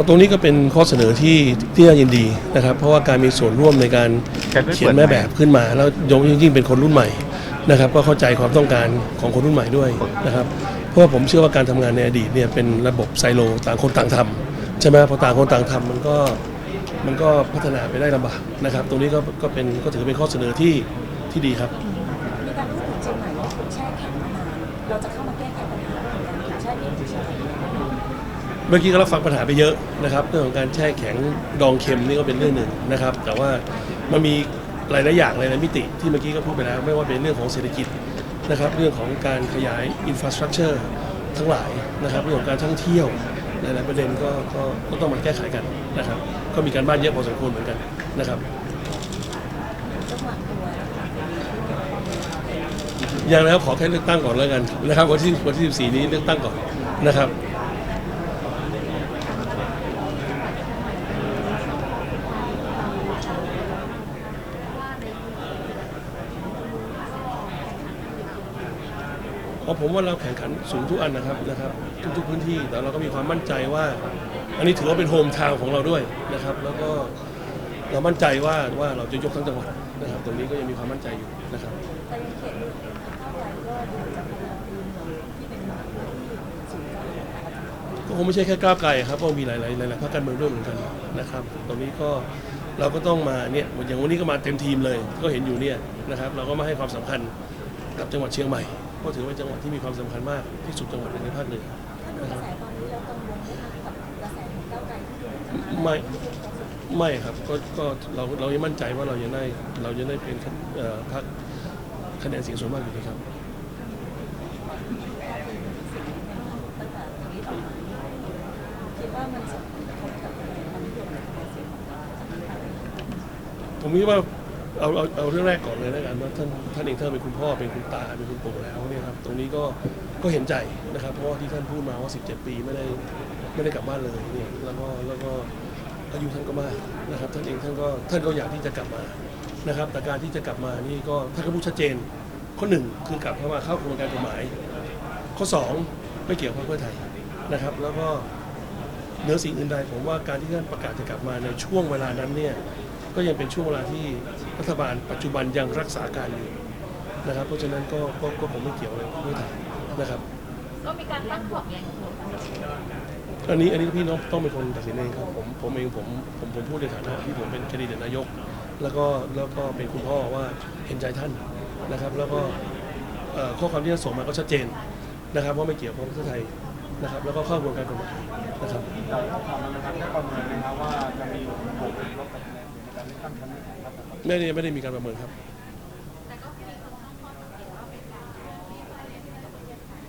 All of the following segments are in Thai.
ราะตรงนี้ก็เป็นข้อเสนอที่ที่น่ายินดีนะครับ เพราะว่าการมีส่วนร่วมในการการไม่เขียนเปิดแม่ใหม่แบบขึ้นมา แล้วยงยิ่งเป็นคนรุ่นใหม่นะครับก็เข้าใจความต้องการของคนรุ่นใหม่ด้วยนะครับเพราะว่าผมเชื่อว่าการทำงานในอดีตเนี่ยเป็นระบบไซโลต่างคนต่างทำใช่ไหมพอต่างคนต่างทำมันก็มันก็พัฒนาไปได้ลำบากนะครับ ตรงนี้ก็ก็เป็นก็ถือเป็นข้อเสนอที่ที่ดีครับมีการพูดถึงเชียงใหม่ว่าถูกแช่แข็งมานานเราจะเข้ามาแก้ไขปัญหาการถูกแช่แข็ง เมื่อกี้ก็รับฟังปัญหาไปเยอะนะครับเรื่องของการแช่แข็งดองเค็มนี่ก็เป็นเรื่องหนึ่งนะครับ แต่ว่ามันมีหลายๆอย่างหลายๆมิติที่เมื่อกี้ก็พูดไปแล้ว ไม่ว่าเป็นเรื่องของเศรษฐกิจนะครับเรื่องของการขยายอินฟราสตรักเจอร์ทั้งหลายนะครับเรื่องของการท่องเที่ยวหลายๆประเด็นก็ก็ก็ต้องมาแก้ไขกันนะครับ ก็มีการบ้านเยอะพอสมควรเหมือนกันนะครับอย่างนะครับขอแค่เลือกตั้งก่อนแล้วกันนะครับวันที่วันที่ 14 นี้เลือกตั้งก่อนนะครับ เพราะผมว่าเราแข่งขันสูงทุกอันนะครับนะครับทุกๆพื้นที่แต่เราก็มีความมั่นใจว่า อันนี้ถือว่าเป็นโฮมทาวน์ของเราด้วยนะครับ แล้วก็เรามั่นใจว่าว่าเราจะยกทั้งจังหวัดนะครับ ตรงนี้ก็ยังมีความมั่นใจอยู่นะครับแต่ในเขตนี้เข้าไปก็ดูจะเป็นดูเมือนที่เป็นพื้นที่สูงการศึกษาก็คงไม่ใช่แค่ก้าวไกลครับเพรามีหลายๆหลายๆพรรคการเมืองด้วยเหมือนกันนะครับ ตรงนี้ก็เราก็ต้องมาเนี่ยอย่างวันนี้ก็มาเต็มทีมเลย ก็เห็นอยู่เนี่ยนะครับ เราก็มาให้ความสำคัญกับจังหวัดเชียงใหม่ เพราะถือว่าเป็นจังหวัดที่มีความสำคัญมากที่สุดจังหวัดหนึ่งในภาคเหนือถ้าดูกระแสตอนนี้แล้วกังวลไหมคะกับกระแสของก้าวไกลที่ดูเหมือนจะมาไม่ที่เป็นกระแสไม่ครับก็ก็เราเรายังมั่นใจว่าเรายังได้เรายังได้เป็นเอ่อพรรคคะแนนเสียงส่วนมากอยู่ดีครับตั้งแต่ทางนี้ออกมาคิดว่ามันจะกระทบกับความนิยมในคะแนนเสียงของเราจากนี้ไปไหมคะผมคิดว่า เอาเอาเอาเรื่องแรกก่อนเลยแล้วกันว่าท่านท่านเองท่านเป็นคุณพ่อเป็นคุณตาเป็นคุณปู่แล้วเนี่ยครับตรงนี้ก็ก็เห็นใจนะครับ เพราะว่าที่ท่านพูดมาว่า 17 ปีไม่ได้ไม่ได้กลับบ้านเลยเนี่ยแล้วก็แล้วก็อายุท่านก็มากนะครับ ท่านเองท่านก็ท่านก็อยากที่จะกลับมานะครับ แต่การที่จะกลับมานี่ก็ท่านก็พูดชัดเจนข้อหนึ่งคือกลับเข้ามาเข้ากระบวนการกฎหมาย ข้อสองไม่เกี่ยวกับพรรคเพื่อไทยนะครับ แล้วก็เหนือสิ่งอื่นใดผมว่าการที่ท่านประกาศจะกลับมาในช่วงเวลานั้นเนี่ยก็ยังเป็นช่วงเวลาที่ รัฐบาลปัจจุบันยังรักษาการอยู่นะครับ เพราะฉะนั้นก็ก็ก็ผมไม่เกี่ยวเลยเพื่อไทยนะครับก็มีการตั้งขอบแรงตัวอันนี้อันนี้พี่น้องต้องเป็นคนตัดสินเองครับผมผมเองผมผมผมพูดในฐานะที่ผมเป็นแคนดิเดตนายก แล้วก็แล้วก็เป็นคุณพ่อว่าเห็นใจท่านนะครับ แล้วก็เอ่อข้อความที่ท่านส่งมาก็ชัดเจนนะครับว่าไม่เกี่ยวกับเพื่อไทยนะครับ แล้วก็เข้ากระบวนการกฎหมายนะครับ เราต้องทำมันนะครับได้ประเมินไหมครับว่าจะมีบวกหรือล ไม่ได้ไม่ได้มีการประเมินครับแต่ก็มีคนตั้งข้อสังเกตว่าเป็นการที่ไทยที่ในประเทศไทย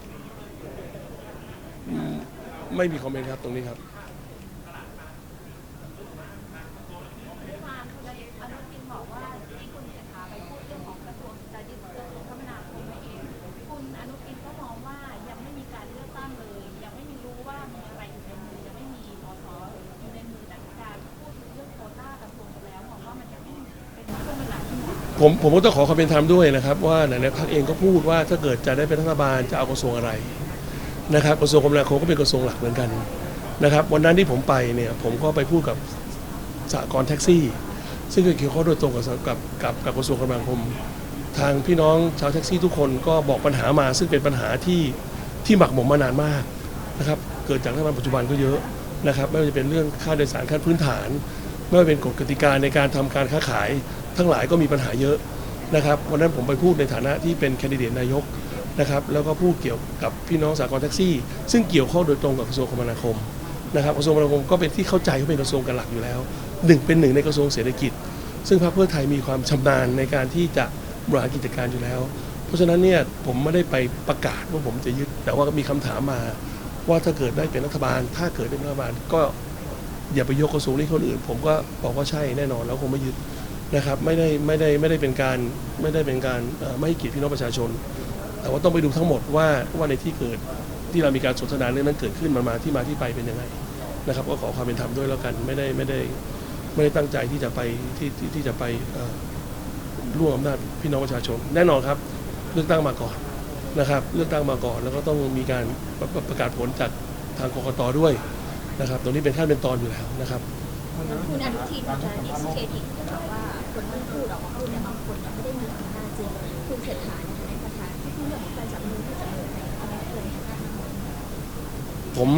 ไม่มีคอมเมนต์ครับตรงนี้ครับ ผมผมก็ต้องขอความเป็นธรรมด้วยนะครับ ว่าไหนๆพรรคเองก็พูดว่าถ้าเกิดจะได้เป็นรัฐบาลจะเอากระทรวงอะไรนะครับกระทรวงคมนาคมก็เป็นกระทรวงหลักเหมือนกันนะครับ วันนั้นที่ผมไปเนี่ยผมก็ไปพูดกับสหกรณ์แท็กซี่ ซึ่งเกี่ยวข้องโดยตรงกับกับกับกับกระทรวงคมนาคม ทางพี่น้องชาวแท็กซี่ทุกคนก็บอกปัญหามา ซึ่งเป็นปัญหาที่ที่หมักหมมมานานมากนะครับเกิดจากรัฐบาลปัจจุบันก็เยอะนะครับ ไม่ว่าจะเป็นเรื่องค่าโดยสารขั้นพื้นฐาน ไม่ว่าเป็นกฎกติกาในการทำการค้าขาย ทั้งหลายก็มีปัญหาเยอะนะครับวันนั้นผมไปพูดในฐานะที่เป็นแคนดิเดตนายกนะครับแล้วก็พูดเกี่ยวกับพี่น้องสากลแท็กซี่ ซึ่งเกี่ยวข้องโดยตรงกับกระทรวงคมนาคมนะครับกระทรวงคมนาคมก็เป็นที่เข้าใจว่าเป็นกระทรวงกันหลักอยู่แล้วหนึ่งเป็นหนึ่งในกระทรวงเศรษฐกิจ ซึ่งพรรคเพื่อไทยมีความชำนาญในการที่จะบริหารกิจการอยู่แล้ว เพราะฉะนั้นเนี่ยผมไม่ได้ไปประกาศว่าผมจะยึด แต่ว่ามีคำถามมา ว่าถ้าเกิดได้เป็นรัฐบาล ถ้าเกิดได้เป็นรัฐบาลก็อย่าไปยกกระทรวงนี้คนอื่น ผมก็บอกว่าใช่แน่นอนแล้วคงไม่ยึด นะครับไม่ได้ไม่ได้ไม่ได้เป็นการไม่ได้เป็นการไม่ให้เกียรติพี่น้องประชาชน แต่ว่าต้องไปดูทั้งหมดว่าว่าในที่เกิดที่เรามีการสนทนาเรื่องนั้นเกิดขึ้นมันมาที่มาที่ไปเป็นยังไงนะครับก็ขอความเป็นธรรมด้วยแล้วกันไม่ได้ไม่ได้ไม่ได้ตั้งใจที่จะไปที่ที่ที่จะไปร่วมอำนาจพี่น้องประชาชน แน่นอนครับเลือกตั้งมาก่อนนะครับเลือกตั้งมาก่อนแล้วก็ต้องมีการประประกาศผลจากทางกกตด้วยนะครับ ตรงนี้เป็นขั้นเป็นตอนอยู่แล้วนะครับคุณอนุทินจะดิสเครดิตนะคะว่า คนที่พูดออกมาพูดเนี่ยบางคนยังไม่ได้มีอำนาจจริงคุณเศรษฐาในฐานประธานที่พูดเรื่องของการจับมือที่จะเกินทางการเมืองผม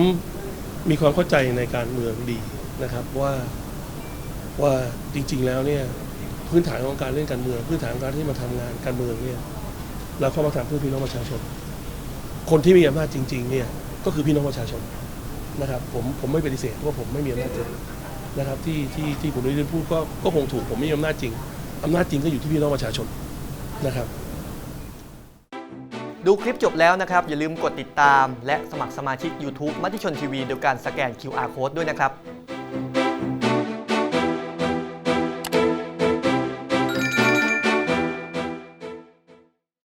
มีความเข้าใจในการเมืองดีนะครับว่าว่าจริง ๆ แล้วเนี่ยพื้นฐานของการเล่นการเมือง พื้นฐานการที่มาทำงานการเมืองเนี่ยเราเข้ามาทำเพื่อพี่น้องประชาชน คนที่มีอำนาจจริง ๆ เนี่ยก็คือพี่น้องประชาชนนะครับผมผมไม่ปฏิเสธว่าผมไม่มีอำนาจจริง นะครับที่ที่ที่ผมได้พูดก็ก็คงถูกผมไม่มีอำนาจจริงอำนาจจริงก็อยู่ที่พี่น้องประชาชนนะครับ ดูคลิปจบแล้วนะครับ อย่าลืมกดติดตาม และสมัครสมาชิก YouTube มัติชนทีวีโดยการสแกน QR Code ด้วยนะครับ